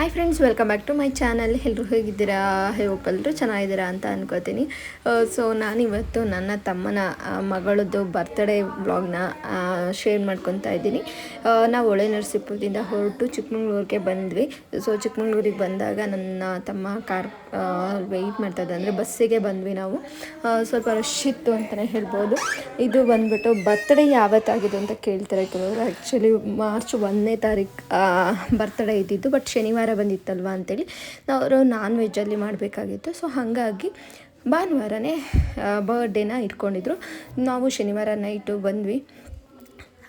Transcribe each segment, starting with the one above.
Hi friends welcome back to my channel ಎಲ್ಲರೂ ಹೇಗಿದ್ದೀರಾ? Hope ಎಲ್ಲರೂ ಚೆನ್ನಾಗಿದ್ದೀರಾ ಅಂತ ಅನ್ಕೋತೀನಿ. ಸೊ ನಾನಿವತ್ತು ನನ್ನ ತಮ್ಮನ ಮಗಳದ್ದು ಬರ್ತ್ಡೇ ಬ್ಲಾಗ್ನ ಶೇರ್ ಮಾಡ್ಕೊತಾ ಇದ್ದೀನಿ. ನಾವು ಒಳೆ ನರಸೀಪುರದಿಂದ ಹೊರಟು ಚಿಕ್ಕಮಂಗ್ಳೂರಿಗೆ ಬಂದ್ವಿ. ಸೊ ಚಿಕ್ಕಮಂಗ್ಳೂರಿಗೆ ಬಂದಾಗ ನನ್ನ ತಮ್ಮ ಕಾರ್ ವೆಯ್ಟ್ ಮಾಡ್ತಾ ಇದ್ದ ಅಂದರೆ ಬಸ್ಸಿಗೆ ಬಂದ್ವಿ ನಾವು. ಸ್ವಲ್ಪ ರಶ್ ಇತ್ತು ಅಂತಲೇ ಹೇಳ್ಬೋದು. ಇದು ಬಂದ್ಬಿಟ್ಟು ಬರ್ತ್ಡೇ ಯಾವತ್ತಾಗಿದೆ ಅಂತ ಕೇಳ್ತಾರೆ ಕೆಲವರು. ಆ್ಯಕ್ಚುಲಿ ಮಾರ್ಚ್ ಒಂದನೇ ತಾರೀಕು ಬರ್ತ್ಡೇ ಇದ್ದಿದ್ದು ಬಟ್ ಶನಿವಾರ ಬಂದಿತ್ತಲ್ವ ಅಂತೇಳಿ ನಾವು ನಾನ್ ವೆಜ್ಜಲ್ಲಿ ಮಾಡಬೇಕಾಗಿತ್ತು. ಸೊ ಹಾಗಾಗಿ ಭಾನುವಾರನೇ ಬರ್ಡೇನ ಇಟ್ಕೊಂಡಿದ್ರು. ನಾವು ಶನಿವಾರ ನೈಟು ಬಂದ್ವಿ.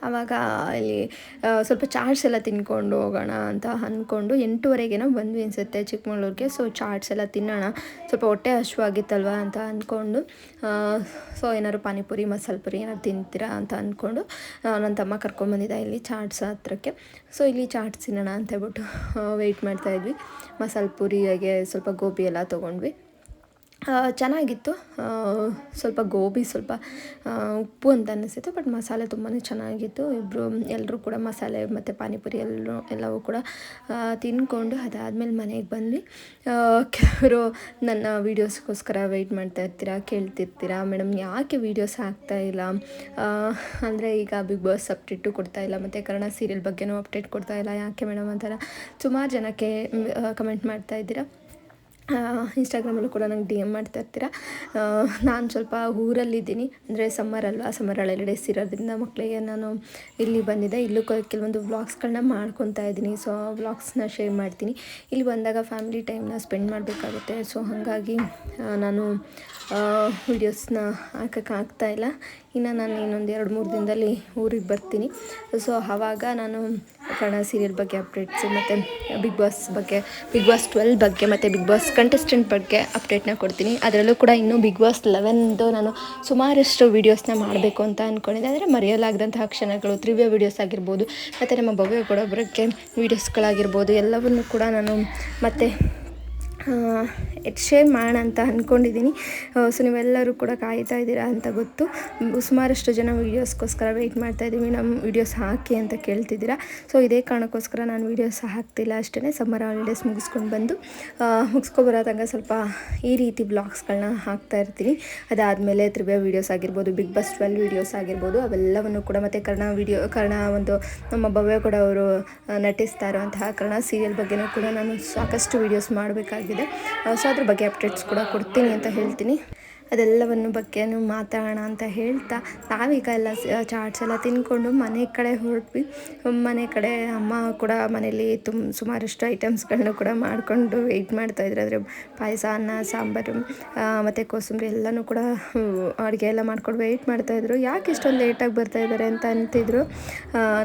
ಆವಾಗ ಇಲ್ಲಿ ಸ್ವಲ್ಪ ಚಾಟ್ಸ್ ಎಲ್ಲ ತಿನ್ಕೊಂಡು ಹೋಗೋಣ ಅಂತ ಅಂದ್ಕೊಂಡು ಎಂಟೂವರೆಗೇನೋ ಬಂದ್ವಿ ಅನಿಸುತ್ತೆ ಚಿಕ್ಕಮಗಳೂರಿಗೆ. ಸೊ ಚಾಟ್ಸ್ ಎಲ್ಲ ತಿನ್ನೋಣ. ಸ್ವಲ್ಪ ಹೊಟ್ಟೆ ಹಶುವಾಗಿತ್ತಲ್ವ ಅಂತ ಅಂದ್ಕೊಂಡು ಸೊ ಏನಾದ್ರು ಪಾನಿಪುರಿ, ಮಸಾಲೆ ಪುರಿ ಏನಾದ್ರು ತಿಂತೀರಾ ಅಂತ ಅಂದ್ಕೊಂಡು ನನ್ನ ತಮ್ಮ ಕರ್ಕೊಂಬಂದಿದ್ದ ಇಲ್ಲಿ ಚಾಟ್ಸ್ ಹತ್ರಕ್ಕೆ. ಸೊ ಇಲ್ಲಿ ಚಾಟ್ಸ್ ತಿನ್ನೋಣ ಅಂತ ಹೇಳ್ಬಿಟ್ಟು ವೆಯ್ಟ್ ಮಾಡ್ತಾಯಿದ್ವಿ ಮಸಾಲೆ ಪುರಿಗೆ ಸ್ವಲ್ಪ ಗೋಬಿ ಎಲ್ಲ ತೊಗೊಂಡ್ವಿ. ಚೆನ್ನಾಗಿತ್ತು. ಸ್ವಲ್ಪ ಗೋಬಿ, ಸ್ವಲ್ಪ ಉಪ್ಪು ಅಂತ ಅನ್ನಿಸಿತ್ತು ಬಟ್ ಮಸಾಲೆ ತುಂಬಾ ಚೆನ್ನಾಗಿತ್ತು. ಇಬ್ಬರು ಎಲ್ಲರೂ ಕೂಡ ಮಸಾಲೆ ಮತ್ತು ಪಾನಿಪುರಿ ಎಲ್ಲರೂ ಎಲ್ಲವೂ ಕೂಡ ತಿನ್ಕೊಂಡು ತಿಂದ್ಕೊಂಡು ಅದಾದಮೇಲೆ ಮನೆಗೆ ಬಂದ್ವಿ. ಕೆಲವರು ನನ್ನ ವೀಡಿಯೋಸ್ಗೋಸ್ಕರ ವೆಯ್ಟ್ ಮಾಡ್ತಾ ಇರ್ತೀರಾ, ಕೇಳ್ತಿರ್ತೀರಾ? ಮೇಡಮ್, ಯಾಕೆ ವೀಡಿಯೋಸ್ ಇಲ್ಲ? ಅಂದರೆ ಈಗ ಬಿಗ್ ಬಾಸ್ ಅಪ್ಡೇಟು ಕೊಡ್ತಾ ಇಲ್ಲ, ಮತ್ತು ಕನ್ನಡ ಸೀರಿಯಲ್ ಬಗ್ಗೆನೂ ಅಪ್ಡೇಟ್ ಕೊಡ್ತಾ ಇಲ್ಲ, ಯಾಕೆ ಮೇಡಮ್ ಅಂತೆಲ್ಲ ಸುಮಾರು ಜನಕ್ಕೆ ಕಮೆಂಟ್ ಮಾಡ್ತಾ ಇದ್ದೀರಾ. ಇನ್ಸ್ಟಾಗ್ರಾಮಲ್ಲೂ ಕೂಡ ನಂಗೆ ಡಿ ಎಂ ಮಾಡ್ತಾ ಇರ್ತೀರ? ನಾನು ಸ್ವಲ್ಪ ಊರಲ್ಲಿದ್ದೀನಿ. ಅಂದರೆ ಸಮ್ಮರ್ ಅಲ್ವಾ? ಸಮ್ಮರ್ ಡೇಸ್ ಇರೋದ್ರಿಂದ ಮಕ್ಕಳಿಗೆ ನಾನು ಇಲ್ಲಿ ಬಂದಿದ್ದೆ. ಇಲ್ಲೂ ಕೆಲವೊಂದು ವ್ಲಾಗ್ಸ್ಗಳನ್ನ ಮಾಡ್ಕೊತಾ ಇದ್ದೀನಿ. ಸೊ ವ್ಲಾಗ್ಸ್ನ ಶೇರ್ ಮಾಡ್ತೀನಿ. ಇಲ್ಲಿ ಬಂದಾಗ ಫ್ಯಾಮಿಲಿ ಟೈಮ್ನ ಸ್ಪೆಂಡ್ ಮಾಡಬೇಕಾಗುತ್ತೆ. ಸೊ ಹಾಗಾಗಿ ನಾನು ವೀಡಿಯೋಸ್ನ ಹಾಕೋಕ್ಕಾಗ್ತಾಯಿಲ್ಲ ಇನ್ನು ನಾನು ಇನ್ನೊಂದು ಎರಡು ಮೂರು ದಿನದಲ್ಲಿ ಊರಿಗೆ ಬರ್ತೀನಿ. ಸೊ ಆವಾಗ ನಾನು ಕನ್ನಡ ಸೀರಿಯಲ್ ಬಗ್ಗೆ ಅಪ್ಡೇಟ್ಸು ಮತ್ತು ಬಿಗ್ ಬಾಸ್ ಬಗ್ಗೆ ಬಿಗ್ ಬಾಸ್ ಟ್ವೆಲ್ ಬಗ್ಗೆ ಮತ್ತು ಬಿಗ್ ಬಾಸ್ ಕಂಟೆಸ್ಟೆಂಟ್ ಬಗ್ಗೆ ಅಪ್ಡೇಟ್ನ ಕೊಡ್ತೀನಿ. ಅದರಲ್ಲೂ ಕೂಡ ಇನ್ನೂ ಬಿಗ್ ಬಾಸ್ ಲೆವೆನ್ದು ನಾನು ಸುಮಾರಷ್ಟು ವೀಡಿಯೋಸ್ನ ಮಾಡಬೇಕು ಅಂತ ಅಂದ್ಕೊಂಡಿದ್ದೆ ಅಂದರೆ ಮರೆಯಲಾಗದಂತಹ ಕ್ಷಣಗಳು ತ್ರಿವ್ಯ ವೀಡಿಯೋಸ್ ಆಗಿರ್ಬೋದು, ಮತ್ತು ನಮ್ಮ ಭವ್ಯ ಕೊಡೋಬ್ರಕ್ಕೆ ವೀಡಿಯೋಸ್ಗಳಾಗಿರ್ಬೋದು ಎಲ್ಲವನ್ನು ಕೂಡ ನಾನು ಮತ್ತೆ ಶೇರ್ ಮಾಡೋಣ ಅಂತ ಅಂದ್ಕೊಂಡಿದ್ದೀನಿ ಸೊ ನೀವೆಲ್ಲರೂ ಕೂಡ ಕಾಯ್ತಾ ಇದ್ದೀರಾ ಅಂತ ಗೊತ್ತು. ಸುಮಾರಷ್ಟು ಜನ ವೀಡಿಯೋಸ್ಗೋಸ್ಕರ ವೆಯ್ಟ್ ಮಾಡ್ತಾ ಇದ್ದೀವಿ. ನಮ್ಮ ವೀಡಿಯೋಸ್ ಹಾಕಿ ಅಂತ ಕೇಳ್ತಿದ್ದೀರಾ. ಸೊ ಇದೇ ಕಾರಣಕ್ಕೋಸ್ಕರ ನಾನು ವೀಡಿಯೋಸ್ ಹಾಕ್ತಿಲ್ಲ ಅಷ್ಟೇ ಸಮ್ಮರ್ ಹಾಲಿಡೇಸ್ ಮುಗಿಸ್ಕೊಂಡು ಬಂದು ಮುಗಿಸ್ಕೊಬರೋ ಸ್ವಲ್ಪ ಈ ರೀತಿ ಬ್ಲಾಗ್ಸ್ಗಳನ್ನ ಹಾಕ್ತಾ ಇರ್ತೀನಿ. ಅದಾದಮೇಲೆ ತ್ರಿವ್ಯ ವೀಡಿಯೋಸ್ ಆಗಿರ್ಬೋದು ಬಿಗ್ ಬಾಸ್ ಟ್ವೆಲ್ ವೀಡಿಯೋಸ್ ಆಗಿರ್ಬೋದು, ಅವೆಲ್ಲವನ್ನು ಕೂಡ ಮತ್ತು ಕರ್ಣ ವಿಡಿಯೋ ಕರ್ಣ ಒಂದು ನಮ್ಮ ಭವ್ಯ ಕೂಡ ಅವರು ನಟಿಸ್ತಾ ಇರುವಂತಹ ಕರ್ಣ ಸೀರಿಯಲ್ ಬಗ್ಗೆನೂ ಕೂಡ ನಾನು ಸಾಕಷ್ಟು ವೀಡಿಯೋಸ್ ಮಾಡಬೇಕಾಗಿದೆ ಸೊ ಅದ್ರ ಬಗ್ಗೆ ಅಪ್ಡೇಟ್ಸ್ ಕೂಡ ಕೊಡ್ತೀನಿ ಅಂತ ಹೇಳ್ತೀನಿ. ಅದೆಲ್ಲವನ್ನು ಬಗ್ಗೆನೂ ಮಾತಾಡೋಣ ಅಂತ ಹೇಳ್ತಾ ನಾವೀಗ ಎಲ್ಲ ಚಾಟ್ಸ್ ಎಲ್ಲ ತಿಂದ್ಕೊಂಡು ಮನೆ ಕಡೆ ಹೊರಟ್ವಿ. ಮನೆ ಕಡೆ ಅಮ್ಮ ಕೂಡ ಮನೇಲಿ ತುಂಬ ಸುಮಾರಷ್ಟು ಐಟಮ್ಸ್ಗಳನ್ನ ಕೂಡ ಮಾಡಿಕೊಂಡು ವೆಯ್ಟ್ ಮಾಡ್ತಾಯಿದ್ರು ಅಂದರೆ ಪಾಯಸ, ಅನ್ನ, ಸಾಂಬಾರು ಮತ್ತು ಕೋಸಂಬರಿ ಎಲ್ಲನೂ ಕೂಡ ಅಡುಗೆ ಎಲ್ಲ ಮಾಡ್ಕೊಂಡು ವೆಯ್ಟ್ ಮಾಡ್ತಾಯಿದ್ರು ಯಾಕೆ ಇಷ್ಟೊಂದು ಲೇಟಾಗಿ ಬರ್ತಾ ಇದ್ದಾರೆ ಅಂತ ಅಂತಿದ್ರು.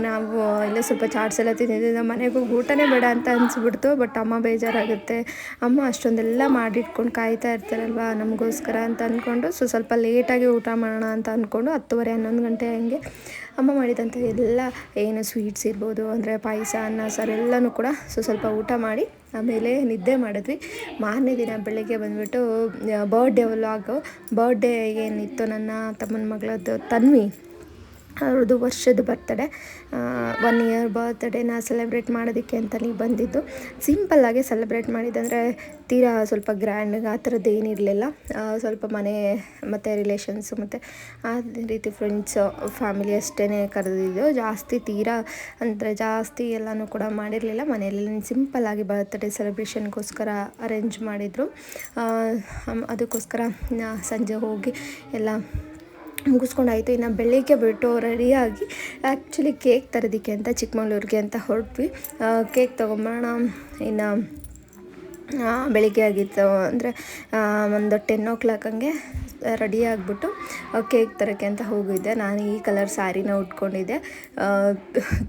ನಾವು ಇಲ್ಲೇ ಸ್ವಲ್ಪ ಚಾಟ್ಸ್ ಎಲ್ಲ ತಿಂದಿದ್ದೆ ಮನೆಗೂ ಊಟನೇ ಬೇಡ ಅಂತ ಅನಿಸ್ಬಿಡ್ತು. ಬಟ್ ಅಮ್ಮ ಬೇಜಾರಾಗುತ್ತೆ. ಅಮ್ಮ ಅಷ್ಟೊಂದೆಲ್ಲ ಮಾಡಿಟ್ಕೊಂಡು ಕಾಯ್ತಾ ಇರ್ತಾರಲ್ವ? ನಮಗೋಸ್ಕರ ಅಂತ ಅಂದ್ಕೊಂಡು, ಸೊ ಸ್ವಲ್ಪ ಲೇಟಾಗಿ ಊಟ ಮಾಡೋಣ ಅಂತ ಅಂದ್ಕೊಂಡು ಹತ್ತುವರೆ ಹನ್ನೊಂದು ಗಂಟೆ ಹಂಗೆ ಅಮ್ಮ ಮಾಡಿದಂಥ ಎಲ್ಲ ಏನು ಸ್ವೀಟ್ಸ್ ಇರ್ಬೋದು, ಅಂದರೆ ಪಾಯಸ, ಅನ್ನ, ಸಾರು ಎಲ್ಲನೂ ಕೂಡ, ಸೊ ಸ್ವಲ್ಪ ಊಟ ಮಾಡಿ ಆಮೇಲೆ ನಿದ್ದೆ ಮಾಡಿದ್ವಿ. ಮಾರನೇ ದಿನ ಬೆಳಗ್ಗೆ ಬಂದುಬಿಟ್ಟು ಬರ್ಡೇ ವ್ಲಾಗು ಬರ್ಡೇ ಏನಿತ್ತು ನನ್ನ ತಮ್ಮನ ಮಗಳದ್ದು, ತನ್ವಿ. ಅವ್ರದ್ದು ವರ್ಷದ ಬರ್ತಡೇ ಒನ್ ಇಯರ್ ಬರ್ತ್ಡೇನ ಸೆಲೆಬ್ರೇಟ್ ಮಾಡೋದಕ್ಕೆ ಅಂತಲೇ ಬಂದಿದ್ದು. ಸಿಂಪಲ್ಲಾಗಿ ಸೆಲೆಬ್ರೇಟ್ ಮಾಡಿದ್ದಂದರೆ ತೀರಾ ಸ್ವಲ್ಪ ಗ್ರ್ಯಾಂಡಾಗಿ ಆ ಥರದ್ದು ಏನಿರಲಿಲ್ಲ ಸ್ವಲ್ಪ ಮನೆ, ಮತ್ತು ರಿಲೇಷನ್ಸು ಮತ್ತು ಆ ರೀತಿ ಫ್ರೆಂಡ್ಸು ಫ್ಯಾಮಿಲಿ ಅಷ್ಟೇ ಕರೆದಿದ್ದು. ಜಾಸ್ತಿ ತೀರಾ ಅಂದರೆ ಜಾಸ್ತಿ ಎಲ್ಲನೂ ಕೂಡ ಮಾಡಿರಲಿಲ್ಲ. ಮನೆಯಲ್ಲಿ ಸಿಂಪಲ್ಲಾಗಿ ಬರ್ತ್ಡೇ ಸೆಲೆಬ್ರೇಷನ್ಗೋಸ್ಕರ ಅರೇಂಜ್ ಮಾಡಿದರು. ಅದಕ್ಕೋಸ್ಕರ ಸಂಜೆ ಹೋಗಿ ಎಲ್ಲ ಮುಗಿಸ್ಕೊಂಡಾಯಿತು. ಇನ್ನು ಬೆಳಿಗ್ಗೆ ಬಿಟ್ಟು ರೆಡಿಯಾಗಿ ಆ್ಯಕ್ಚುಲಿ ಕೇಕ್ ತರೋದಕ್ಕೆ ಅಂತ ಚಿಕ್ಕಮಗಳೂರಿಗೆ ಅಂತ ಹೊರಟ್ವಿ. ಕೇಕ್ ತೊಗೊಂಬರೋಣ. ಇನ್ನು ಬೆಳಿಗ್ಗೆ ಆಗಿತ್ತು. ಅಂದರೆ ಒಂದು ಟೆನ್ ಓ ಕ್ಲಾಕ್ ಹಂಗೆ ರೆಡಿ ಆಗಿಬಿಟ್ಟು ಕೇಕ್ ತರೋಕ್ಕೆ ಅಂತ ಹೋಗಿದ್ದೆ. ನಾನು ಈ ಕಲರ್ ಸ್ಯಾರಿನ ಉಟ್ಕೊಂಡಿದ್ದೆ.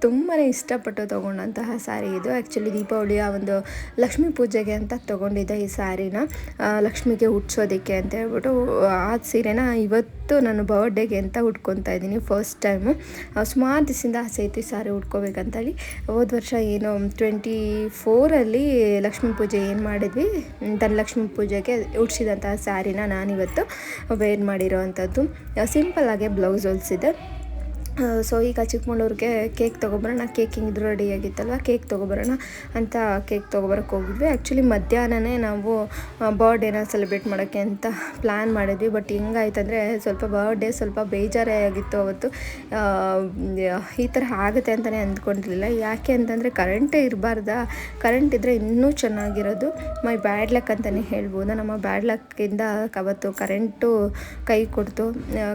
ತುಂಬಾ ಇಷ್ಟಪಟ್ಟು ತೊಗೊಂಡಂತಹ ಸ್ಯಾರಿ ಇದು. ಆ್ಯಕ್ಚುಲಿ ದೀಪಾವಳಿಯ ಒಂದು ಲಕ್ಷ್ಮೀ ಪೂಜೆಗೆ ಅಂತ ತೊಗೊಂಡಿದ್ದೆ ಈ ಸ್ಯಾರಿನ ಲಕ್ಷ್ಮಿಗೆ ಉಟ್ಸೋದಕ್ಕೆ ಅಂತ ಹೇಳ್ಬಿಟ್ಟು ಆ ಸೀರೆನ ಇವತ್ತು ನಾನು ಬರ್ಡೇಗೆ ಅಂತ ಉಟ್ಕೊತಾ ಇದ್ದೀನಿ ಫಸ್ಟ್ ಟೈಮು ಸುಮಾರು ದಿವಸದಿಂದ ಆಸೆ ಐತಿ ಸಾರಿ ಉಟ್ಕೋಬೇಕಂತೇಳಿ. ಹೋದ ವರ್ಷ ಏನು ಟ್ವೆಂಟಿ ಫೋರಲ್ಲಿ ಲಕ್ಷ್ಮೀ ಪೂಜೆ ಏನು ಮಾಡಿದ್ವಿ? ಧನಲಕ್ಷ್ಮಿ ಪೂಜೆಗೆ ಉಡ್ಸಿದಂತಹ ಸ್ಯಾರಿನ ನಾನಿವತ್ತು ವೇರ್ ಮಾಡಿರೋ ಅಂಥದ್ದು ಸಿಂಪಲ್ಲಾಗೆ ಬ್ಲೌಸ್ ಹೊಲಿಸಿದೆ ಸೊ ಈಗ ಚಿಕ್ಕಮಗಳೂರಿಗೆ ಕೇಕ್ ತೊಗೊಬರೋಣ. ಕೇಕ್ ಹಿಂಗಿದ್ರು ರೆಡಿ ಆಗಿತ್ತಲ್ವ? ಕೇಕ್ ತೊಗೊಬರೋಣ ಅಂತ ಕೇಕ್ ತೊಗೊಬರಕ್ಕೆ ಹೋಗಿದ್ವಿ. ಆ್ಯಕ್ಚುಲಿ ಮಧ್ಯಾಹ್ನನೇ ನಾವು ಬರ್ಡೇನ ಸೆಲೆಬ್ರೇಟ್ ಮಾಡೋಕ್ಕೆ ಅಂತ ಪ್ಲ್ಯಾನ್ ಮಾಡಿದ್ವಿ. ಬಟ್ ಹೆಂಗಾಯ್ತಂದರೆ, ಸ್ವಲ್ಪ ಬರ್ಡೇ ಸ್ವಲ್ಪ ಬೇಜಾರೇ ಆಗಿತ್ತು ಅವತ್ತು. ಈ ಥರ ಆಗುತ್ತೆ ಅಂತಲೇ ಅಂದ್ಕೊಂಡಿರಲಿಲ್ಲ. ಯಾಕೆ ಅಂತಂದರೆ ಕರೆಂಟೇ ಇರಬಾರ್ದ. ಕರೆಂಟ್ ಇದ್ದರೆ ಇನ್ನೂ ಚೆನ್ನಾಗಿರೋದು. ಮೈ ಬ್ಯಾಡ್ ಲಕ್ ಅಂತಲೇ ಹೇಳ್ಬೋದು. ನಮ್ಮ ಬ್ಯಾಡ್ ಲಕ್ಕಿಂದ ಅವತ್ತು ಕರೆಂಟು ಕೈ ಕೊಡ್ತು.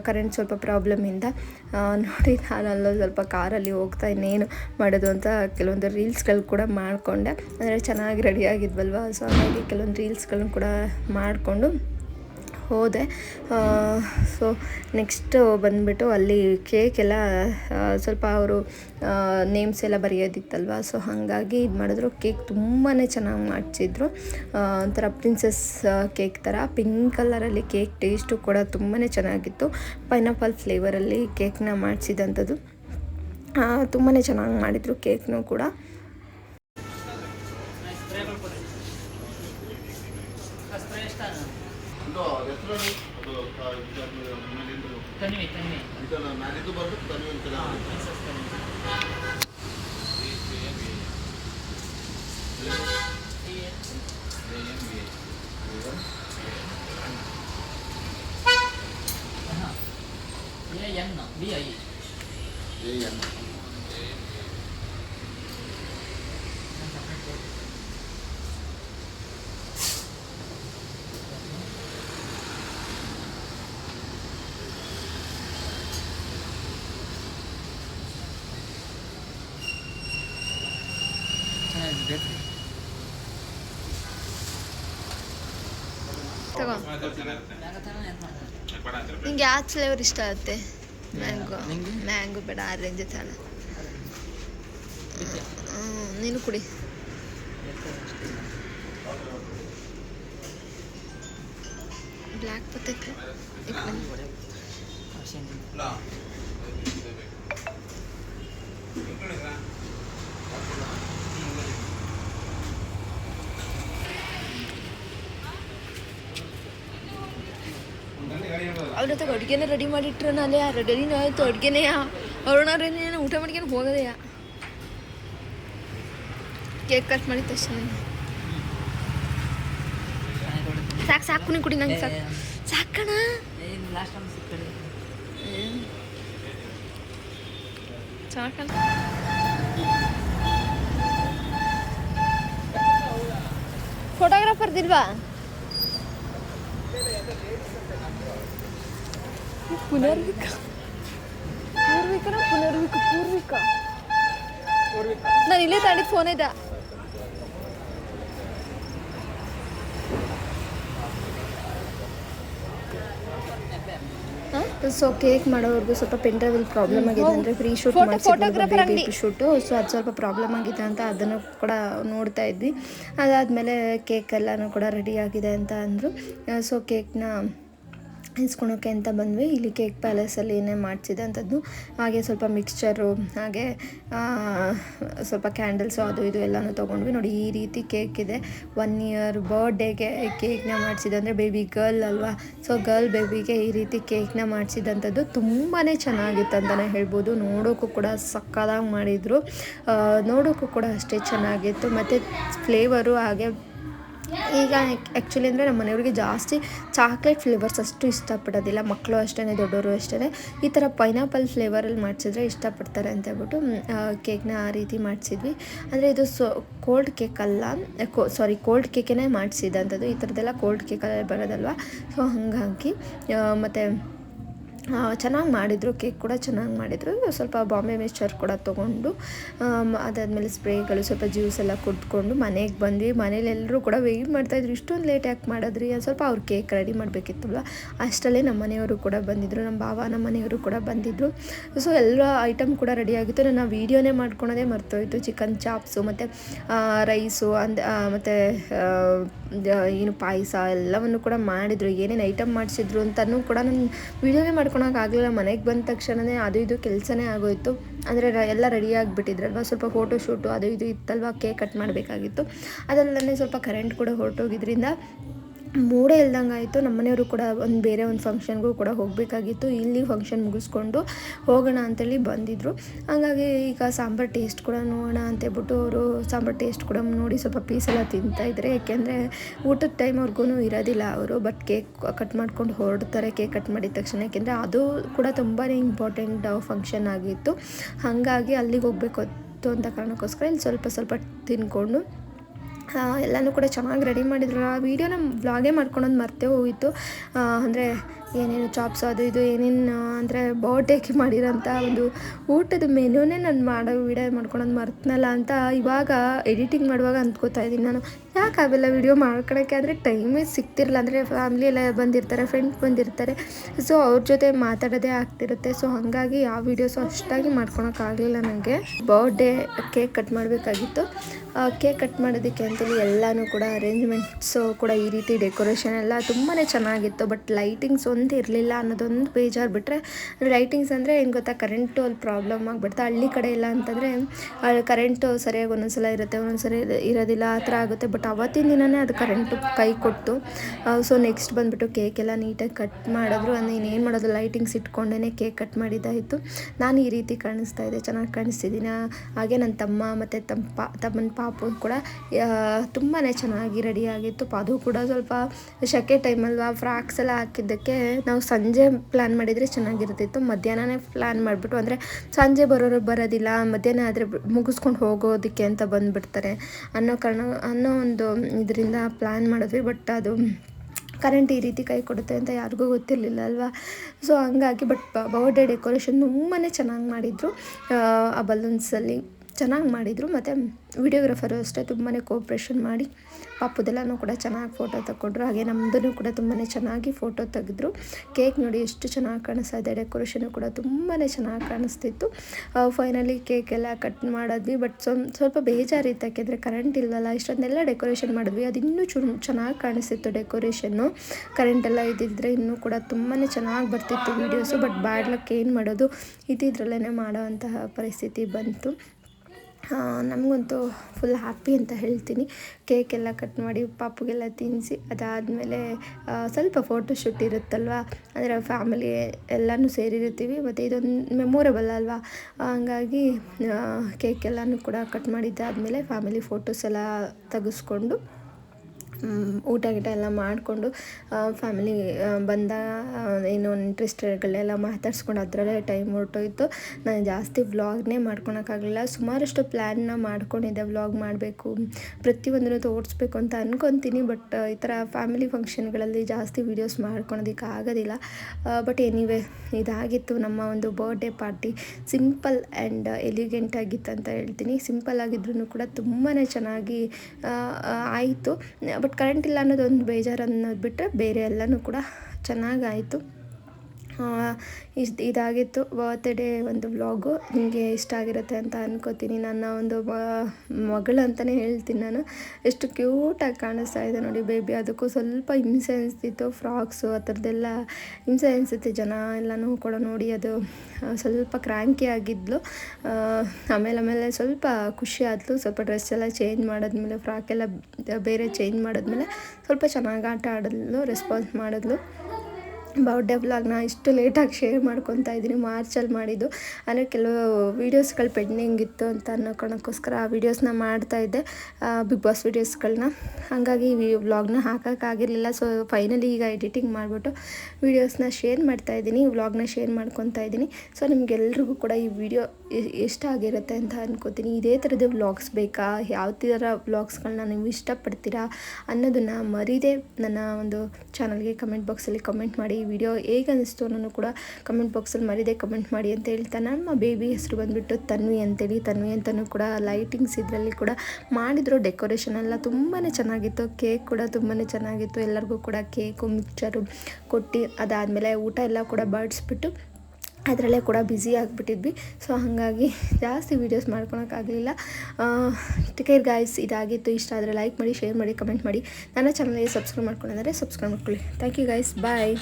ಕರೆಂಟ್ ಸ್ವಲ್ಪ ಪ್ರಾಬ್ಲಮಿಂದ ನೋಡಿ ನಾನು ಅಲ್ಲೊಂದು ಸ್ವಲ್ಪ ಕಾರಲ್ಲಿ ಹೋಗ್ತಾ ಇನ್ನೇನು ಮಾಡೋದು ಅಂತ ಕೆಲವೊಂದು ರೀಲ್ಸ್ಗಳು ಕೂಡ ಮಾಡಿಕೊಂಡೆ. ಅಂದರೆ ಚೆನ್ನಾಗಿ ರೆಡಿ ಆಗಿದ್ವಲ್ವ? ಸೊ ಹಾಗಾಗಿ ಕೆಲವೊಂದು ರೀಲ್ಸ್ಗಳನ್ನ ಕೂಡ ಮಾಡಿಕೊಂಡು ಹೋದೆ. ಸೊ ನೆಕ್ಸ್ಟು ಬಂದುಬಿಟ್ಟು ಅಲ್ಲಿ ಕೇಕ್ ಎಲ್ಲ ಸ್ವಲ್ಪ ಅವರು ನೇಮ್ಸ್ ಎಲ್ಲ ಬರೆಯೋದಿತ್ತಲ್ವ? ಸೊ ಹಾಗಾಗಿ ಇದು ಮಾಡಿದ್ರು. ಕೇಕ್ ತುಂಬಾ ಚೆನ್ನಾಗಿ ಮಾಡಿಸಿದ್ರು. ಒಂಥರ ಪ್ರಿನ್ಸಸ್ ಕೇಕ್ ಥರ ಪಿಂಕ್ ಕಲರಲ್ಲಿ ಕೇಕ್ ಟೇಸ್ಟು ಕೂಡ ತುಂಬಾ ಚೆನ್ನಾಗಿತ್ತು. ಪೈನಾಪಲ್ ಫ್ಲೇವರಲ್ಲಿ ಕೇಕ್ನ ಮಾಡಿಸಿದಂಥದ್ದು ತುಂಬಾ ಚೆನ್ನಾಗಿ ಮಾಡಿದರು ಕೇಕ್ನೂ ಕೂಡ. ತನ್ವಿ ತನ್ವಿ ಇದೆಲ್ಲ ಮ್ಯಾಲಿದು ಬರ್ಬೇಕು ತನ್ವಿ ಅಂತೆಲ್ಲ A N B I A N ನಿಂಗೆ ಯಾವ ಫ್ಲೇವರ್ ಇಷ್ಟ ಆಗುತ್ತೆ? ಮ್ಯಾಂಗೋ ಮ್ಯಾಂಗೋ ಬೇಡ ಆರೆಂಜ್ ತಾಳ ನೀನು ಕುಡಿ. ಬ್ಲ್ಯಾಕ್ ಪತ್ತಕ್ಕೆ ಅವ್ರ ಹತ್ರ ಅಡುಗೆನೇ ರೆಡಿ ಮಾಡಿಟ್ರು ನಾಳೆ ರೆಡಿ ಆಯಿತು, ಅಡುಗೆನೇ. ಅವ್ರಣ್ಣವ್ರೇನೇ ಊಟ ಮಾಡ್ಕೊಂಡು ಹೋಗೋದೆಯ ಕೇಕ್ ಕಟ್ ಮಾಡಿದ ತಕ್ಷಣ ಸಾಕು ಸಾಕು ನೀ ಕುಡಿ ನಂಗೆ ಸಾಕು. ಸಾಕಣ ಸಾಕಣ ಫೋಟೋಗ್ರಾಫರ್ದಿಲ್ವಾ ಪುನರ್ವಿಕ. ಪೂರ್ವಿಕನ ಪುನರ್ವಿಕ ಪೂರ್ವಿಕ. ನಾನು ಇಲ್ಲೇ ತಾಂಡಿದ ಫೋನ್ ಇದ್ದ ಸೊ ಕೇಕ್ ಮಾಡೋವರೆಗೂ ಸ್ವಲ್ಪ ಪೆನ್ ಡ್ರೈವಲ್ಲಿ ಪ್ರಾಬ್ಲಮ್ ಆಗಿದೆ ಅಂದರೆ ಫ್ರೀ ಶೂಟ್ ಮಾಡಿಸಿ ಶೂಟು ಸೊ ಅದು ಸ್ವಲ್ಪ ಪ್ರಾಬ್ಲಮ್ ಆಗಿದೆ ಅಂತ ಅದನ್ನು ಕೂಡ ನೋಡ್ತಾ ಇದ್ವಿ. ಅದಾದಮೇಲೆ ಕೇಕ್ ಎಲ್ಲನೂ ಕೂಡ ರೆಡಿ ಆಗಿದೆ ಅಂತ ಅಂದರು. ಸೊ ಕೇಕ್ನ ಇಸ್ಕೊಳೋಕ್ಕೆ ಅಂತ ಬಂದ್ವಿ. ಇಲ್ಲಿ ಕೇಕ್ ಪ್ಯಾಲೇಸಲ್ಲಿ ಏನೇ ಮಾಡಿಸಿದೆ ಅಂಥದ್ದು. ಹಾಗೆ ಸ್ವಲ್ಪ ಮಿಕ್ಸ್ಚರು ಹಾಗೆ ಸ್ವಲ್ಪ ಕ್ಯಾಂಡಲ್ಸು ಅದು ಇದು ಎಲ್ಲನೂ ತೊಗೊಂಡ್ವಿ. ನೋಡಿ, ಈ ರೀತಿ ಕೇಕ್ ಇದೆ. ಒನ್ ಇಯರ್ ಬರ್ಡೇಗೆ ಕೇಕ್ನ ಮಾಡಿಸಿದೆ ಅಂದರೆ ಬೇಬಿ ಗರ್ಲ್ ಅಲ್ವಾ? ಸೊ ಗರ್ಲ್ ಬೇಬಿಗೆ ಈ ರೀತಿ ಕೇಕ್ನ ಮಾಡಿಸಿದಂಥದ್ದು ತುಂಬಾ ಚೆನ್ನಾಗಿತ್ತು ಅಂತಲೇ ಹೇಳ್ಬೋದು. ನೋಡೋಕ್ಕೂ ಕೂಡ ಸಕ್ಕದಾಗಿ ಮಾಡಿದರು. ನೋಡೋಕ್ಕೂ ಕೂಡ ಅಷ್ಟೇ ಚೆನ್ನಾಗಿತ್ತು. ಮತ್ತು ಫ್ಲೇವರು ಹಾಗೆ ಈಗ ಆ್ಯಕ್ಚುಲಿ ಅಂದರೆ ನಮ್ಮ ಮನೆಯವ್ರಿಗೆ ಜಾಸ್ತಿ ಚಾಕ್ಲೇಟ್ ಫ್ಲೇವರ್ಸ್ ಅಷ್ಟು ಇಷ್ಟಪಡೋದಿಲ್ಲ. ಮಕ್ಕಳು ಅಷ್ಟೇ ದೊಡ್ಡವರು ಅಷ್ಟೇ ಈ ಥರ ಪೈನಾಪಲ್ ಫ್ಲೇವರಲ್ಲಿ ಮಾಡಿಸಿದ್ರೆ ಇಷ್ಟಪಡ್ತಾರೆ ಅಂತ ಹೇಳ್ಬಿಟ್ಟು ಕೇಕ್ನ ಆ ರೀತಿ ಮಾಡಿಸಿದ್ವಿ. ಅಂದರೆ ಇದು ಸೊ ಕೋಲ್ಡ್ ಕೇಕ್ ಅಲ್ಲ, ಕೋ ಸಾರಿ ಕೋಲ್ಡ್ ಕೇಕೇ ಮಾಡಿಸಿದಂಥದ್ದು. ಈ ಥರದ್ದೆಲ್ಲ ಕೋಲ್ಡ್ ಕೇಕಲ್ಲೇ ಬರೋದಲ್ವ? ಸೊ ಹಾಗಾಗಿ ಮತ್ತು ಚೆನ್ನಾಗಿ ಮಾಡಿದರು, ಕೇಕ್ ಕೂಡ ಚೆನ್ನಾಗಿ ಮಾಡಿದರು. ಸ್ವಲ್ಪ ಬಾಂಬೆ ಮಿಕ್ಸ್ಚರ್ ಕೂಡ ತೊಗೊಂಡು ಅದಾದಮೇಲೆ ಸ್ಪ್ರೇಗಳು ಸ್ವಲ್ಪ ಜ್ಯೂಸ್ ಎಲ್ಲ ಕುಡ್ಕೊಂಡು ಮನೆಗೆ ಬಂದ್ವಿ. ಮನೇಲೆಲ್ಲರೂ ಕೂಡ ವೆಯ್ಟ್ ಮಾಡ್ತಾಯಿದ್ರು ಇಷ್ಟೊಂದು ಲೇಟ್ ಯಾಕೆ ಮಾಡಿದ್ರಿ? ಸ್ವಲ್ಪ ಅವ್ರು ಕೇಕ್ ರೆಡಿ ಮಾಡಬೇಕಿತ್ತಲ್ಲ. ಅಷ್ಟರಲ್ಲೇ ನಮ್ಮ ಮನೆಯವರು ಕೂಡ ಬಂದಿದ್ದರು ನಮ್ಮ ಭಾವ ನಮ್ಮ ಮನೆಯವರು ಕೂಡ ಬಂದಿದ್ದರು ಸೊ ಎಲ್ಲ ಐಟಮ್ ಕೂಡ ರೆಡಿ ಆಗಿತ್ತು. ನಾನು ವೀಡಿಯೋನೇ ಮಾಡ್ಕೊಳೋದೇ ಮರ್ತೋಯ್ತು. ಚಿಕನ್ ಚಾಪ್ಸು, ಮತ್ತು ರೈಸು ಅಂದ ಮತ್ತು ಏನು ಪಾಯಸ ಎಲ್ಲವನ್ನು ಕೂಡ ಮಾಡಿದರು. ಏನೇನು ಐಟಮ್ ಮಾಡಿಸಿದ್ರು ಅಂತಲೂ ಕೂಡ ನಾನು ವೀಡಿಯೋನೇ ಮಾಡ್ಕೊಳಕ್ಕಾಗಲಿಲ್ಲ ಮನೆಗೆ ಬಂದ ತಕ್ಷಣವೇ ಅದು ಇದು ಕೆಲಸನೇ ಆಗೋಯ್ತು. ಅಂದರೆ ಎಲ್ಲ ರೆಡಿ ಆಗಿಬಿಟ್ಟಿದ್ರಲ್ವ ಸ್ವಲ್ಪ ಫೋಟೋ ಶೂಟು ಅದು ಇದು ಇತ್ತಲ್ವ? ಕೇಕ್ ಕಟ್ ಮಾಡಬೇಕಾಗಿತ್ತು. ಅದಲ್ಲದೆ ಸ್ವಲ್ಪ ಕರೆಂಟ್ ಕೂಡ ಹೊರಟೋಗಿದ್ರಿಂದ ಮೂಡೇ ಇಲ್ದಂಗೆ ಆಯಿತು. ನಮ್ಮ ಮನೆಯವರು ಕೂಡ ಒಂದು ಬೇರೆ ಒಂದು ಫಂಕ್ಷನ್ಗೂ ಕೂಡ ಹೋಗಬೇಕಾಗಿತ್ತು. ಇಲ್ಲಿ ಫಂಕ್ಷನ್ ಮುಗಿಸ್ಕೊಂಡು ಹೋಗೋಣ ಅಂತೇಳಿ ಬಂದಿದ್ದರು ಹಾಗಾಗಿ ಈಗ ಸಾಂಬಾರು ಟೇಸ್ಟ್ ಕೂಡ ನೋಡೋಣ ಅಂತೇಳ್ಬಿಟ್ಟು ಅವರು ಸಾಂಬಾರು ಟೇಸ್ಟ್ ಕೂಡ ನೋಡಿ ಸ್ವಲ್ಪ ಪೀಸೆಲ್ಲ ತಿಂತಾಯಿದ್ರು ಯಾಕೆಂದರೆ ಊಟದ ಟೈಮ್ವರೆಗೂ ಇರೋದಿಲ್ಲ ಅವರು. ಬಟ್ ಕೇಕ್ ಕಟ್ ಮಾಡ್ಕೊಂಡು ಹೊರಡ್ತಾರೆ ಕೇಕ್ ಕಟ್ ಮಾಡಿದ ತಕ್ಷಣ. ಯಾಕೆಂದರೆ ಅದು ಕೂಡ ತುಂಬಾ ಇಂಪಾರ್ಟೆಂಟ್ ಫಂಕ್ಷನ್ ಆಗಿತ್ತು. ಹಾಗಾಗಿ ಅಲ್ಲಿಗೆ ಹೋಗಬೇಕು ಅಂತ ಕಾರಣಕ್ಕೋಸ್ಕರ ಇಲ್ಲಿ ಸ್ವಲ್ಪ ಸ್ವಲ್ಪ ತಿಂದ್ಕೊಂಡು ಎಲ್ಲನೂ ಕೂಡ ಚೆನ್ನಾಗಿ ರೆಡಿ ಮಾಡಿದ್ರು. ಆ ವೀಡಿಯೋನ ವ್ಲಾಗೇ ಮಾಡ್ಕೊಳೋದು ಮರ್ತೇ ಹೋಗಿತ್ತು. ಅಂದರೆ ಏನೇನು ಚಾಪ್ಸ್ ಅದು ಇದು ಏನೇನು ಅಂದರೆ ಬರ್ಡೇಗೆ ಮಾಡಿರೋಂಥ ಒಂದು ಊಟದ ಮೆನುನೇ ನಾನು ಮಾಡೋ ವೀಡಿಯೋ ಮಾಡ್ಕೊಳೋದು ಮರ್ತನಲ್ಲ ಅಂತ ಇವಾಗ ಎಡಿಟಿಂಗ್ ಮಾಡುವಾಗ ಅಂದ್ಕೋತಾ ಇದ್ದೀನಿ ನಾನು. ಯಾಕೆ ಅವೆಲ್ಲ ವೀಡಿಯೋ ಮಾಡ್ಕೊಳೋಕ್ಕೆ ಆದರೆ ಟೈಮೇ ಸಿಗ್ತಿರಲ್ಲ ಅಂದರೆ ಫ್ಯಾಮ್ಲಿ ಎಲ್ಲ ಬಂದಿರ್ತಾರೆ ಫ್ರೆಂಡ್ಸ್ ಬಂದಿರ್ತಾರೆ. ಸೊ ಅವ್ರ ಜೊತೆ ಮಾತಾಡೋದೇ ಆಗ್ತಿರುತ್ತೆ. ಸೊ ಹಾಗಾಗಿ ಯಾವ ವೀಡಿಯೋಸು ಅಷ್ಟಾಗಿ ಮಾಡ್ಕೊಳಕ್ಕಾಗಲಿಲ್ಲ ನನಗೆ ಬರ್ಡೇ ಕೇಕ್ ಕಟ್ ಮಾಡಬೇಕಾಗಿತ್ತು. ಕೇಕ್ ಕಟ್ ಮಾಡೋದಕ್ಕೆ ಅಂತೇಳಿ ಎಲ್ಲನೂ ಕೂಡ ಅರೇಂಜ್ಮೆಂಟ್ಸು ಕೂಡ ಈ ರೀತಿ ಡೆಕೋರೇಷನ್ ಎಲ್ಲ ತುಂಬಾ ಚೆನ್ನಾಗಿತ್ತು. ಬಟ್ ಲೈಟಿಂಗ್ಸ್ ಒಂದು ಇರಲಿಲ್ಲ ಅನ್ನೋದೊಂದು ಬೇಜಾರು ಬಿಟ್ಟರೆ ಲೈಟಿಂಗ್ಸ್ ಅಂದರೆ ಏನು ಗೊತ್ತಾ ಕರೆಂಟು ಅಲ್ಲಿ ಪ್ರಾಬ್ಲಮ್ ಆಗಿಬಿಡ್ತಾ, ಹಳ್ಳಿ ಕಡೆ ಇಲ್ಲ ಅಂತಂದರೆ ಕರೆಂಟು ಸರಿಯಾಗಿ ಒಂದೊಂದ್ಸಲ ಇರುತ್ತೆ, ಒಂದೊಂದ್ಸರಿ ಇರೋದಿಲ್ಲ, ಆ ಥರ ಆಗುತ್ತೆ ಬಟ್ ಅವತ್ತಿನ ದಿನವೇ ಅದು ಕರೆಂಟು ಕೈ ಕೊಟ್ಟು ಸೊ ನೆಕ್ಸ್ಟ್ ಬಂದುಬಿಟ್ಟು ಕೇಕ್ ಎಲ್ಲ ನೀಟಾಗಿ ಕಟ್ ಮಾಡಿದ್ರು, ಅಂದರೆ ಇನ್ನೇನು ಮಾಡೋದು ಲೈಟಿಂಗ್ಸ್ ಇಟ್ಕೊಂಡೇ ಕೇಕ್ ಕಟ್ ಮಾಡಿದ್ದಾಯಿತು ನಾನು ಈ ರೀತಿ ಕಾಣಿಸ್ತಾ ಇದ್ದೆ ಚೆನ್ನಾಗಿ ಕಾಣಿಸ್ತಿದ್ದೀನಿ. ಹಾಗೆ ನನ್ನ ತಮ್ಮ ಮತ್ತು ತಮ್ಮ ಪಾ, ತಮ್ಮನ ಪಾಪು ಕೂಡ ತುಂಬಾ ಚೆನ್ನಾಗಿ ರೆಡಿ ಆಗಿತ್ತು. ಅದು ಕೂಡ ಸ್ವಲ್ಪ ಸೆಕೆ ಟೈಮಲ್ವಾ ಫ್ರಾಕ್ಸ್ ಎಲ್ಲ ಹಾಕಿದ್ದಕ್ಕೆ ನಾವು ಸಂಜೆ ಪ್ಲ್ಯಾನ್ ಮಾಡಿದರೆ ಚೆನ್ನಾಗಿರ್ತಿತ್ತು. ಮಧ್ಯಾಹ್ನನೇ ಪ್ಲ್ಯಾನ್ ಮಾಡಿಬಿಟ್ಟು ಅಂದರೆ ಸಂಜೆ ಬರೋರು ಬರೋದಿಲ್ಲ, ಮಧ್ಯಾಹ್ನ ಆದರೆ ಮುಗಿಸ್ಕೊಂಡು ಹೋಗೋದಕ್ಕೆ ಅಂತ ಬಂದುಬಿಡ್ತಾರೆ. ಅನ್ನೋ ಕಾರಣ, ಅನ್ನೋ ಒಂದು ಇದರಿಂದ ಪ್ಲ್ಯಾನ್ ಮಾಡಿದ್ವಿ. ಬಟ್ ಅದು ಕರೆಂಟ್ ಈ ರೀತಿ ಕೈ ಕೊಡುತ್ತೆ ಅಂತ ಯಾರಿಗೂ ಗೊತ್ತಿರಲಿಲ್ಲ ಅಲ್ವಾ? ಸೊ ಹಂಗಾಗಿ ಬಟ್ ಬರ್ಡೇ ಡೆಕೋರೇಷನ್ ತುಂಬಾ ಚೆನ್ನಾಗಿ ಮಾಡಿದರು. ಆ ಬಲೂನ್ಸಲ್ಲಿ ಚೆನ್ನಾಗಿ ಮಾಡಿದರು. ಮತ್ತು ವಿಡಿಯೋಗ್ರಾಫರು ಅಷ್ಟೇ ತುಂಬಾ ಕೋಪ್ರೇಷನ್ ಮಾಡಿ. ಪಾಪುದೆಲ್ಲನೂ ಕೂಡ ಚೆನ್ನಾಗಿ ಫೋಟೋ ತಗೊಂಡ್ರು ಹಾಗೆ ನಮ್ಮದನ್ನು ಕೂಡ ತುಂಬಾ ಚೆನ್ನಾಗಿ ಫೋಟೋ ತೆಗೆದ್ರು. ಕೇಕ್ ನೋಡಿ ಎಷ್ಟು ಚೆನ್ನಾಗಿ ಕಾಣಿಸ್ತಾ ಇದೆ ಡೆಕೋರೇಷನು ಕೂಡ ತುಂಬಾ ಚೆನ್ನಾಗಿ ಕಾಣಿಸ್ತಿತ್ತು. ಫೈನಲಿ ಕೇಕ್ ಎಲ್ಲ ಕಟ್ ಮಾಡಿದ್ವಿ ಬಟ್ ಸ್ವಲ್ಪ ಬೇಜಾರಿತ್ತು ಯಾಕೆಂದರೆ ಕರೆಂಟ್ ಇಲ್ವಲ್ಲ, ಇಷ್ಟೊಂದೆಲ್ಲ ಡೆಕೋರೇಷನ್ ಮಾಡಿದ್ವಿ. ಅದು ಇನ್ನೂ ಚು, ಚೆನ್ನಾಗಿ ಕಾಣಿಸ್ತಿತ್ತು ಡೆಕೋರೇಷನ್ನು ಕರೆಂಟ್ ಎಲ್ಲ ಇದ್ದಿದ್ರೆ ಇನ್ನೂ ಕೂಡ ತುಂಬಾ ಚೆನ್ನಾಗಿ ಬರ್ತಿತ್ತು ವೀಡಿಯೋಸು ಬಟ್ ಬ್ಯಾಡ್ಲಕ್ಕೆ ಏನು ಮಾಡೋದು? ಇದ್ದಿದ್ರಲ್ಲೇ ಮಾಡೋ ಅಂತಹ ಪರಿಸ್ಥಿತಿ ಬಂತು. ನಮಗಂತೂ ಫುಲ್ ಹ್ಯಾಪಿ ಅಂತ ಹೇಳ್ತೀನಿ. ಕೇಕ್ ಎಲ್ಲ ಕಟ್ ಮಾಡಿ ಪಾಪುಗೆಲ್ಲ ತಿನ್ನಿಸಿ ಅದಾದಮೇಲೆ ಸ್ವಲ್ಪ ಫೋಟೋಶೂಟ್ ಇರುತ್ತಲ್ವ? ಅಂದರೆ ಫ್ಯಾಮಿಲಿ ಎಲ್ಲನೂ ಸೇರಿರ್ತೀವಿ ಮತ್ತು ಇದೊಂದು ಮೆಮೊರೇಬಲ್ ಅಲ್ವಾ? ಹಂಗಾಗಿ ಕೇಕ್ ಎಲ್ಲನೂ ಕೂಡ ಕಟ್ ಮಾಡಿದ್ದಾದಮೇಲೆ ಫ್ಯಾಮಿಲಿ ಫೋಟೋಸ್ ಎಲ್ಲ ತೆಗೆಸ್ಕೊಂಡು ಊಟ ಗೀಟ ಎಲ್ಲ ಮಾಡಿಕೊಂಡು ಫ್ಯಾಮಿಲಿ ಬಂದ ಏನು ಇಂಟ್ರೆಸ್ಟ್ಗಳನ್ನೆಲ್ಲ ಮಾತಾಡ್ಸ್ಕೊಂಡು ಅದರಲ್ಲೇ ಟೈಮ್ ಹೊರಟೋಯ್ತು. ನಾನು ಜಾಸ್ತಿ ವ್ಲಾಗ್ನೇ ಮಾಡ್ಕೊಳಕ್ಕಾಗಲಿಲ್ಲ. ಸುಮಾರಷ್ಟು ಪ್ಲ್ಯಾನ್ನ ಮಾಡ್ಕೊಂಡಿದ್ದೆ. ವ್ಲಾಗ್ ಮಾಡಬೇಕು, ಪ್ರತಿಯೊಂದನ್ನು ತೋರಿಸ್ಬೇಕು ಅಂತ ಅನ್ಕೊತೀನಿ. ಬಟ್ ಈ ಥರ ಫ್ಯಾಮಿಲಿ ಫಂಕ್ಷನ್ಗಳಲ್ಲಿ ಜಾಸ್ತಿ ವೀಡಿಯೋಸ್ ಮಾಡ್ಕೊಳೋದಕ್ಕೆ ಆಗೋದಿಲ್ಲ. ಬಟ್ ಎನಿವೆ ಇದಾಗಿತ್ತು ನಮ್ಮ ಒಂದು birthday party simple and elegant ಆಗಿತ್ತು ಅಂತ ಹೇಳ್ತೀನಿ. ಸಿಂಪಲ್ ಆಗಿದ್ರೂ ಕೂಡ ತುಂಬಾ ಚೆನ್ನಾಗಿ ಆಯಿತು. ಬಟ್ ಕರೆಂಟ್ ಇಲ್ಲ ಅನ್ನೋದೊಂದು ಬೇಜಾರು ಅನ್ನೋದು ಬಿಟ್ಟರೆ ಬೇರೆ ಎಲ್ಲನೂ ಕೂಡ ಚೆನ್ನಾಗಾಯಿತು. ಇಷ್ಟು ಇದಾಗಿತ್ತು ಬರ್ತ್ಡೇ ಒಂದು ವ್ಲಾಗು ನಿಮಗೆ ಇಷ್ಟ ಆಗಿರುತ್ತೆ ಅಂತ ಅಂದ್ಕೋತೀನಿ ನನ್ನ ಒಂದು ಮಗಳು ಅಂತಲೇ ಹೇಳ್ತೀನಿ ನಾನು. ಎಷ್ಟು ಕ್ಯೂಟಾಗಿ ಕಾಣಿಸ್ತಾ ಇದೆ ನೋಡಿ ಬೇಬಿ ಅದಕ್ಕೂ ಸ್ವಲ್ಪ ಹಿಂಸೆ ಅನಿಸ್ತಿತ್ತು. ಫ್ರಾಕ್ಸು ಆ ಥರದ್ದೆಲ್ಲ ಹಿಂಸೆ ಅನಿಸುತ್ತೆ. ಜನ ಎಲ್ಲನೂ ಕೂಡ ನೋಡಿ ಅದು ಸ್ವಲ್ಪ ಕ್ರ್ಯಾಂಕಿ ಆಗಿದ್ಲು. ಆಮೇಲೆ ಆಮೇಲೆ ಸ್ವಲ್ಪ ಖುಷಿ ಆದ್ಲು. ಸ್ವಲ್ಪ ಡ್ರೆಸ್ ಎಲ್ಲ ಚೇಂಜ್ ಮಾಡಿದ್ಮೇಲೆ ಫ್ರಾಕ್ ಎಲ್ಲ ಬೇರೆ ಚೇಂಜ್ ಮಾಡಿದ್ಮೇಲೆ ಸ್ವಲ್ಪ ಚೆನ್ನಾಗಿ ಆಟ ಆಡಿದ್ಲು ರೆಸ್ಪಾನ್ಸ್ ಮಾಡಿದ್ಲು. ಬರ್ಡೇ ವ್ಲಾಗ್ನ ಇಷ್ಟು ಲೇಟಾಗಿ ಶೇರ್ ಮಾಡ್ಕೊತಾ ಇದ್ದೀನಿ ಮಾರ್ಚಲ್ಲಿ ಮಾಡಿದ್ದು. ಅಂದರೆ ಕೆಲವು ವೀಡಿಯೋಸ್ಗಳು ಪೆಂಡಿಂಗ್ ಇತ್ತು ಅಂತ ಅನ್ನೋ ಕಾರಣಕ್ಕೋಸ್ಕರ ಆ ವೀಡಿಯೋಸ್ನ ಮಾಡ್ತಾಯಿದ್ದೆ ಬಿಗ್ ಬಾಸ್ ವೀಡಿಯೋಸ್ಗಳನ್ನ ಹಾಗಾಗಿ ಈ ವ್ಲಾಗ್ನ ಹಾಕೋಕ್ಕಾಗಿರಲಿಲ್ಲ ಸೊ ಫೈನಲಿ ಈಗ ಎಡಿಟಿಂಗ್ ಮಾಡಿಬಿಟ್ಟು ವೀಡಿಯೋಸ್ನ ಶೇರ್ ಮಾಡ್ತಾ ಇದ್ದೀನಿ ವ್ಲಾಗ್ನ ಶೇರ್ ಮಾಡ್ಕೊತಾ ಇದ್ದೀನಿ. ಸೊ ನಿಮಗೆಲ್ರಿಗೂ ಕೂಡ ಈ ವಿಡಿಯೋ ಇಷ್ಟ ಆಗಿರುತ್ತೆ ಅಂತ ಅನ್ಕೋತೀನಿ. ಇದೇ ಥರದ ವ್ಲಾಗ್ಸ್ ಬೇಕಾ? ಯಾವ ಥರ ವ್ಲಾಗ್ಸ್ಗಳನ್ನ ನೀವು ಇಷ್ಟಪಡ್ತೀರಾ ಅನ್ನೋದನ್ನು ಮರೀದೆ ನನ್ನ ಒಂದು ಚಾನಲ್ಗೆ ಕಮೆಂಟ್ ಬಾಕ್ಸಲ್ಲಿ ಕಮೆಂಟ್ ಮಾಡಿ. ಈ ವಿಡಿಯೋ ಹೇಗೆ ಅನ್ನಿಸ್ತು ಅನ್ನೋನು ಕೂಡ ಕಮೆಂಟ್ ಬಾಕ್ಸಲ್ಲಿ ಮರಿದೆ ಕಮೆಂಟ್ ಮಾಡಿ ಅಂತ ಹೇಳ್ತಾ ನಮ್ಮ ಬೇಬಿ ಹೆಸರು ಬಂದುಬಿಟ್ಟು ತನ್ವಿ ಅಂತೇಳಿ. ತನ್ವಿ ಅಂತಲೂ ಕೂಡ ಲೈಟಿಂಗ್ಸ್ ಇದರಲ್ಲಿ ಕೂಡ ಮಾಡಿದ್ರು ಡೆಕೋರೇಷನ್ ಎಲ್ಲ ತುಂಬಾ ಚೆನ್ನಾಗಿತ್ತು. ಕೇಕ್ ಕೂಡ ತುಂಬಾ ಚೆನ್ನಾಗಿತ್ತು. ಎಲ್ಲರಿಗೂ ಕೂಡ ಕೇಕು ಮಿಕ್ಚರು ಕೊಟ್ಟು ಅದಾದಮೇಲೆ ಊಟ ಎಲ್ಲ ಕೂಡ ಬಡಿಸ್ಬಿಟ್ಟು ಅದರಲ್ಲೇ ಕೂಡ ಬ್ಯುಸಿ ಆಗಿಬಿಟ್ಟಿದ್ವಿ. ಸೊ ಹಾಗಾಗಿ ಜಾಸ್ತಿ ವೀಡಿಯೋಸ್ ಮಾಡ್ಕೊಳಕ್ಕಾಗಲಿಲ್ಲ ಟೇಕೇರ್ ಗಾಯ್ಸ್ ಇದಾಗಿತ್ತು. ಇಷ್ಟ ಆದರೆ ಲೈಕ್ ಮಾಡಿ ಶೇರ್ ಮಾಡಿ ಕಮೆಂಟ್ ಮಾಡಿ. ನನ್ನ ಚಾನಲ್ಗೆ ಸಬ್ಸ್ಕ್ರೈಬ್ ಮಾಡ್ಕೊಂಡಿದ್ದಾರೆ ಸಬ್ಸ್ಕ್ರೈಬ್ ಮಾಡ್ಕೊಳ್ಳಿ. Thank you guys bye